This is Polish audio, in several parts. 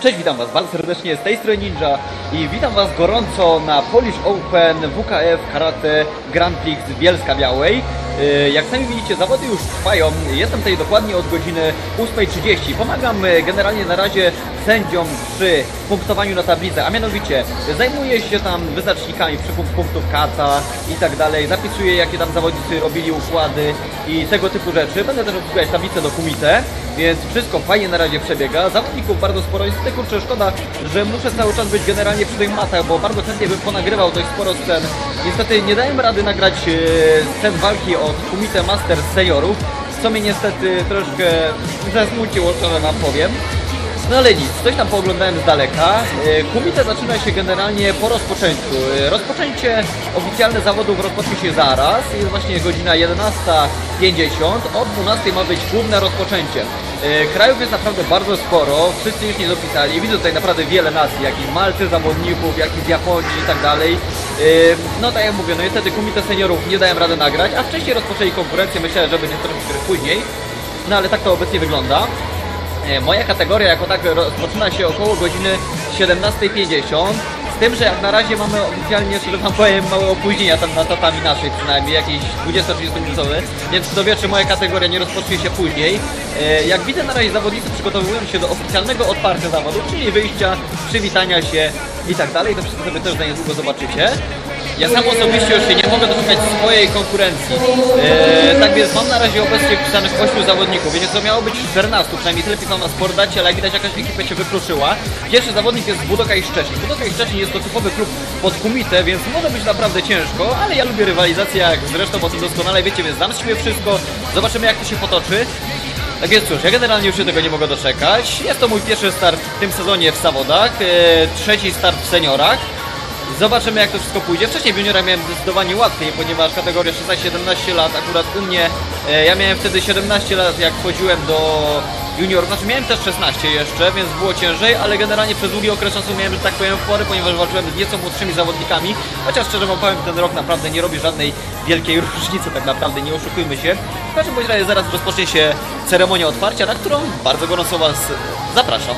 Cześć, witam Was bardzo serdecznie z tej strony Ninja i witam Was gorąco na Polish Open WKF Karate Grand Prix z Bielska Białej. Yy, Jak sami widzicie, zawody już trwają. Jestem tutaj dokładnie od godziny 8.30. Pomagam yy, generalnie na razie sędziom przy punktowaniu na tablicę, a mianowicie zajmuję się tam wyznacznikami przy punkt- punktów kata i tak dalej. Zapisuję jakie tam zawodnicy robili układy i tego typu rzeczy. Będę też obsługiwać tablicę do kumite, więc wszystko fajnie na razie przebiega. Zawodników bardzo sporo jest. Tutaj kurczę, szkoda, że muszę cały czas być generalnie przy tych matach, bo bardzo chętnie bym ponagrywał dość sporo scen. Niestety nie dałem rady nagrać e, scen walki od Kumite Masters seniorów, co mnie niestety troszkę zasmuciło, szczerze wam powiem. No ale nic, coś tam pooglądałem z daleka. E, Kumite zaczyna się generalnie po rozpoczęciu. E, Rozpoczęcie oficjalne zawodów rozpocznie się zaraz. Jest właśnie godzina 11.50. O 12.00 ma być główne rozpoczęcie. E, Krajów jest naprawdę bardzo sporo. Wszyscy już nie dopisali. Widzę tutaj naprawdę wiele nacji, jak i Malty zawodników, jak i z Japonii i tak dalej. No tak jak mówię, no niestety Kumite seniorów nie dałem rady nagrać, a wcześniej rozpoczęli konkurencję. Myślałem, że będzie troszkę później. No ale tak to obecnie wygląda. E, Moja kategoria jako tak rozpoczyna się około godziny 17.50 z tym, że jak na razie mamy oficjalnie, że wam powiem, małe opóźnienia tam na tatami naszej przynajmniej, jakieś 20-30 minutowe, więc kto wie, czy moja kategoria nie rozpocznie się później. E, Jak widzę na razie zawodnicy przygotowują się do oficjalnego otwarcia zawodów, czyli wyjścia, przywitania się i tak dalej, to wszystko sobie też za niedługo zobaczycie. Ja sam osobiście już się nie mogę doczekać swojej konkurencji. Eee, tak więc mam na razie obecnie wpisanych 8 zawodników. Wiecie co, miało być 14, przynajmniej tyle pisał na Sportdacie, ale jak widać jakaś ekipa się wykluczyła. Pierwszy zawodnik jest Budoka i Szczecin. Budoka i Szczecin jest to typowy klub pod kumite, więc może być naprawdę ciężko, ale ja lubię rywalizację, jak zresztą o tym doskonale wiecie, więc dam z siebie wszystko. Zobaczymy jak to się potoczy. Tak więc cóż, ja generalnie już się tego nie mogę doczekać. Jest to mój pierwszy start w tym sezonie w zawodach, eee, trzeci start w seniorach. Zobaczymy jak to wszystko pójdzie. Wcześniej w juniorach miałem zdecydowanie łatwiej, ponieważ kategoria 16-17 lat akurat u mnie, e, ja miałem wtedy 17 lat jak wchodziłem do juniorów, znaczy miałem też 16 jeszcze, więc było ciężej, ale generalnie przez długi okres czasu miałem, że tak powiem, fory, ponieważ walczyłem z nieco młodszymi zawodnikami, chociaż szczerze wam powiem, ten rok naprawdę nie robi żadnej wielkiej różnicy, tak naprawdę, nie oszukujmy się. W każdym bądź razie zaraz rozpocznie się ceremonia otwarcia, na którą bardzo gorąco was zapraszam.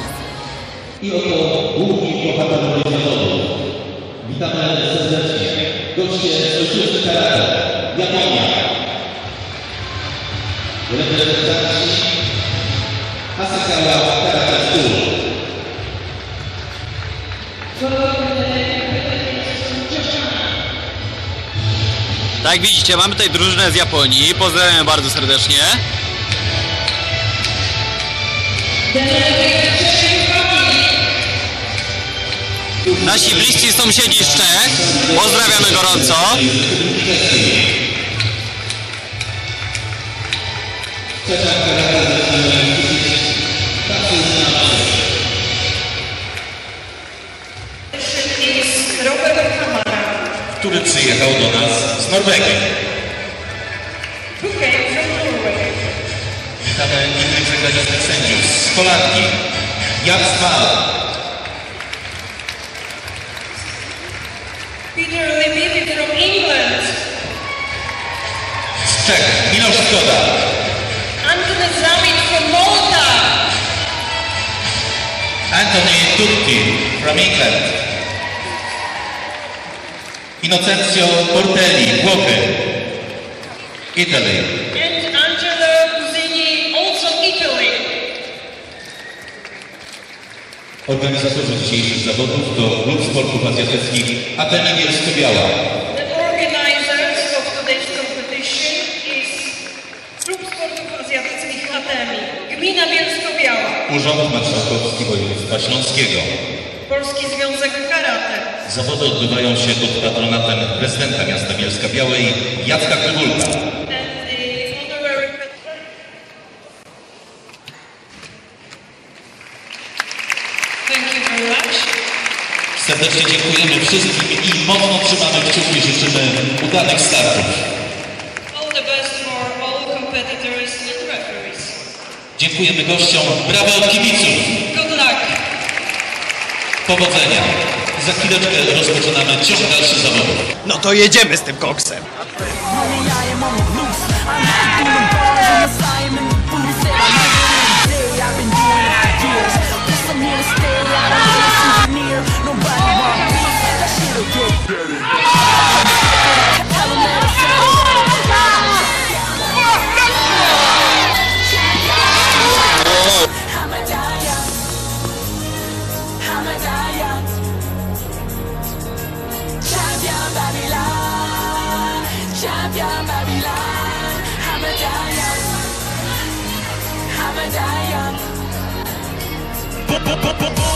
I oto główni bohaterowie. Witamy serdecznie. Goście z ojczyzny karate. Japonia. Reprezentacji Asakawa Karate School. Tak jak widzicie, mamy tutaj drużynę z Japonii. Pozdrawiam bardzo serdecznie. Nasi bliscy sąsiedzi z Czech. Pozdrawiamy gorąco. jest Robert Kamara, który przyjechał do nas z Norwegii. who came from Norway. Witamy innych zagranicznych sędziów z Holandii. Jan Smal, Peter Levy from England. z Czech. Miloš Skoda, Antony Zamit from Malta. Anthony Tutti from England. Innocencio Portelli, Włochy, Italy. Organizatorzy dzisiejszych zawodów to Klub Sportów Azjatyckich Ateny Bielsko-Biała. The organizers of today's competition is Klub Sportów Azjatyckich Atemi, Gmina Bielsko-Biała, Urząd Marszałkowski Województwa Śląskiego. Polski Związek Karate. Zawody odbywają się pod patronatem prezydenta miasta Bielska Białej Jacka Krywulka. Serdecznie dziękujemy wszystkim i mocno trzymamy kciuki, życzymy udanych startów. Dziękujemy gościom. Brawa od kibiców. Good luck. Powodzenia. Za chwileczkę rozpoczynamy ciąg dalszy zawodów. No to jedziemy z tym koksem. Бу-бу-бу-бу-бу!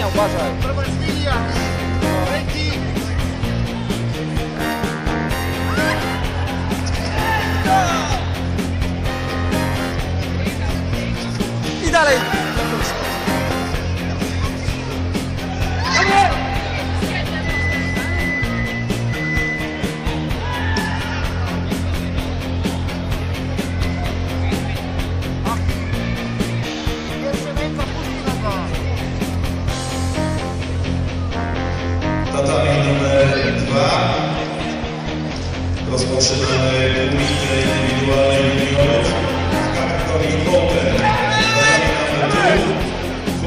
Uważaj, uważaj. Prowadźmilia! E I dalej!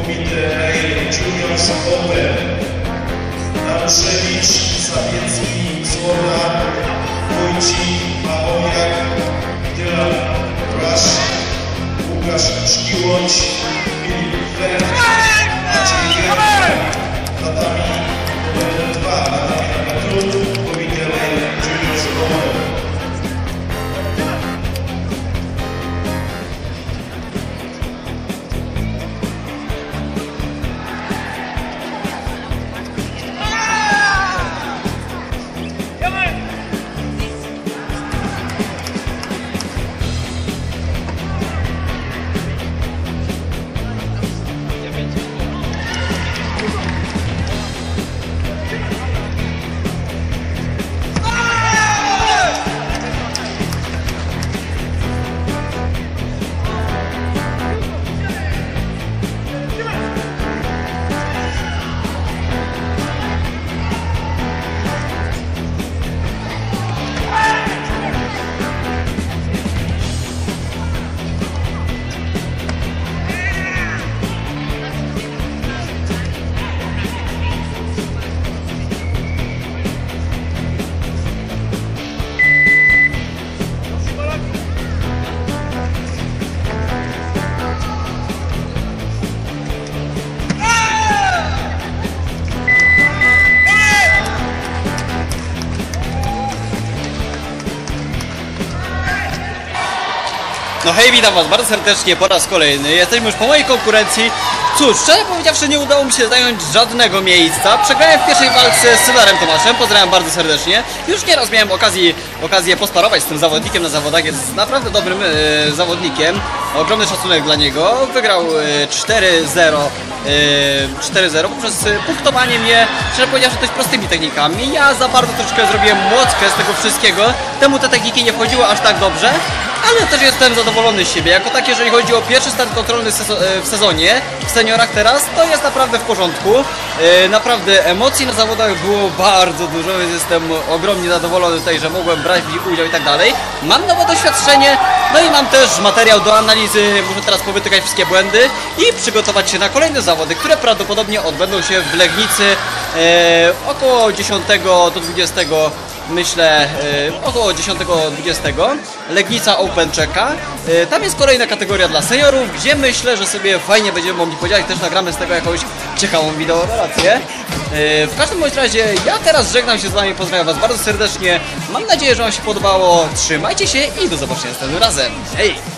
Midley, Junior Sokoły, Andrzewicz, Sawiecki, Słona, Wójci, Małowiak, Dylan, Brasz, Łukasz Szkiłąć, No hej, witam was bardzo serdecznie po raz kolejny. Jesteśmy już po mojej konkurencji. Cóż, szczerze powiedziawszy nie udało mi się zająć żadnego miejsca. Przegrałem w pierwszej walce z Cylarem Tomaszem, pozdrawiam bardzo serdecznie. Już nieraz miałem okazję, okazję posparować z tym zawodnikiem na zawodach, jest naprawdę dobrym e, zawodnikiem. Ogromny szacunek dla niego. Wygrał e, 4-0 e, 4-0 poprzez e, punktowanie mnie, szczerze powiedziawszy, dość prostymi technikami. Ja za bardzo troszkę zrobiłem młotkę z tego wszystkiego. Temu te techniki nie wchodziły aż tak dobrze, ale też jestem zadowolony z siebie. Jako tak, jeżeli chodzi o pierwszy start kontrolny e, w sezonie, w seniorach teraz, to jest naprawdę w porządku. E, Naprawdę emocji na zawodach było bardzo dużo, więc jestem ogromnie zadowolony tutaj, że mogłem brać w nich udział i tak dalej. Mam nowe doświadczenie, no i mam też materiał do analizy. Muszę teraz powytykać wszystkie błędy i przygotować się na kolejne zawody, które prawdopodobnie odbędą się w Legnicy e, około 10 do 20 myślę e, około 10-20 Legnica Open czeka. E, tam jest kolejna kategoria dla seniorów, gdzie myślę, że sobie fajnie będziemy mogli podzielić, też nagramy z tego jakąś ciekawą wideo relację. E, w każdym bądź razie ja teraz żegnam się z wami, pozdrawiam was bardzo serdecznie. Mam nadzieję, że wam się podobało. Trzymajcie się i do zobaczenia następnym razem. Hej!